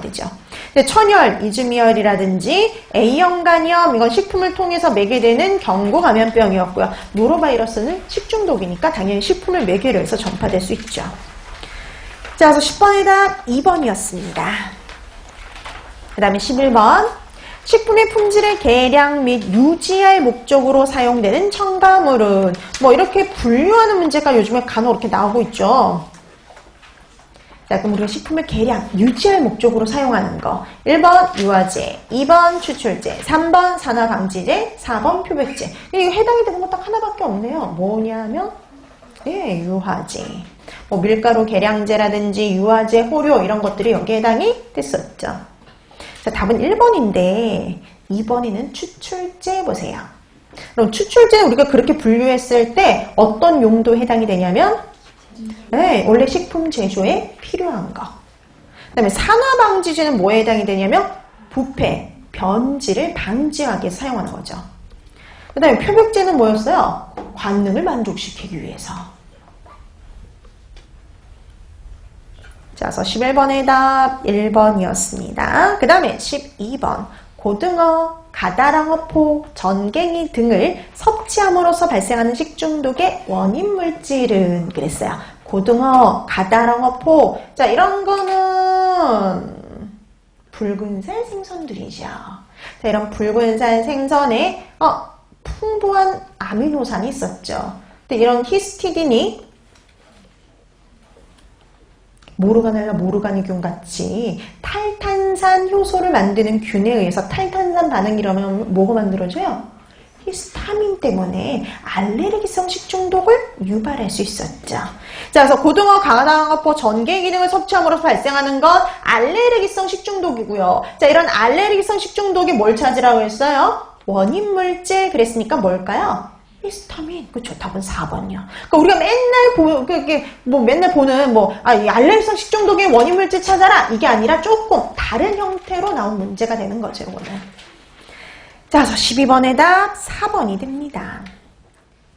되죠. 근데 천열, 이즈미열이라든지 A형 간염 이건 식품을 통해서 매게 되는 경고 감염병이었고요. 노로바이러스는 식중독이니까 당연히 식품을 매개로 해서 전파될 수 있죠. 자, 그래서 10번의 답 2번이었습니다. 그 다음에 11번. 식품의 품질의 개량 및 유지할 목적으로 사용되는 첨가물은 뭐 이렇게 분류하는 문제가 요즘에 간혹 이렇게 나오고 있죠. 자, 그럼 우리가 식품을 개량, 유지할 목적으로 사용하는 거. 1번 유화제, 2번 추출제, 3번 산화방지제, 4번 표백제. 이거 해당이 되는 거 딱 하나밖에 없네요. 뭐냐면 예, 유화제. 뭐 밀가루 계량제라든지 유화제, 호료 이런 것들이 여기에 해당이 됐었죠. 자, 답은 1번인데 2번에는 추출제 보세요. 그럼 추출제 우리가 그렇게 분류했을 때 어떤 용도에 해당이 되냐면 네, 원래 식품 제조에 필요한 거. 그 다음에 산화방지제는 뭐에 해당이 되냐면 부패, 변질을 방지하기 위해서 사용하는 거죠. 그 다음에 표백제는 뭐였어요? 관능을 만족시키기 위해서. 자, 그래서 11번의 답 1번이었습니다. 그 다음에 12번. 고등어, 가다랑 어포, 전갱이 등을 섭취함으로써 발생하는 식중독의 원인 물질은 그랬어요. 고등어, 가다랑 어포. 자, 이런 거는 붉은살 생선들이죠. 자, 이런 붉은살 생선에 어, 풍부한 아미노산이 있었죠. 근데 이런 히스티딘이 모르가넬라 모르가니균 같이 탈탄산 효소를 만드는 균에 의해서 탈탄산 반응이라면 뭐가 만들어져요? 히스타민 때문에 알레르기성 식중독을 유발할 수 있었죠. 자, 그래서 고등어, 가다랑어포, 전개 기능을 섭취함으로써 발생하는 건 알레르기성 식중독이고요. 자, 이런 알레르기성 식중독이 뭘 찾으라고 했어요? 원인 물질 그랬으니까 뭘까요? 히스타민. 그쵸. 답은 4번이요. 그러니까 우리가 맨날 보, 그게 뭐 맨날 보는 뭐, 아, 이 알레르기성 식중독의 원인 물질 찾아라. 이게 아니라 조금 다른 형태로 나온 문제가 되는 거죠, 이거는. 자, 그래서 12번의 답 4번이 됩니다.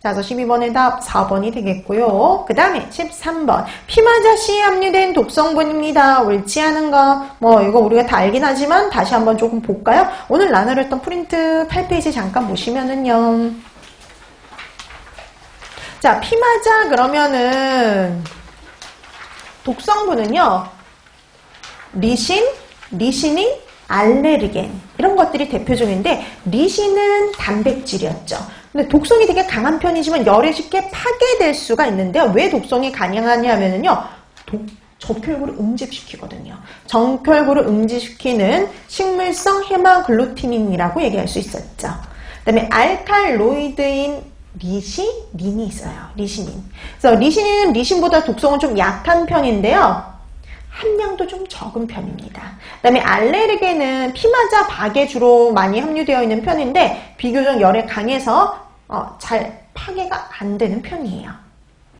자, 그래서 12번의 답 4번이 되겠고요. 그 다음에 13번. 피마자 C에 함유된 독성분입니다. 옳지 않은 거. 뭐, 이거 우리가 다 알긴 하지만 다시 한번 조금 볼까요? 오늘 나눠렸던 프린트 8페이지 잠깐 보시면은요. 자, 피마자 그러면은 독성분은요. 리신, 리시닌, 알레르겐 이런 것들이 대표적인데 리신은 단백질이었죠. 근데 독성이 되게 강한 편이지만 열에 쉽게 파괴될 수가 있는데요. 왜 독성이 가능하냐면요. 독, 적혈구를 응집시키거든요. 정혈구를 응집시키는 식물성 헤마글루티닌이라고 얘기할 수 있었죠. 그 다음에 알칼로이드인 리시닌이 있어요. 리시닌. 그래서 리시닌은 리신보다 독성은 좀 약한 편인데요. 함량도 좀 적은 편입니다. 그 다음에 알레르겐은 피마자 박에 주로 많이 함유되어 있는 편인데 비교적 열에 강해서 어, 잘 파괴가 안 되는 편이에요.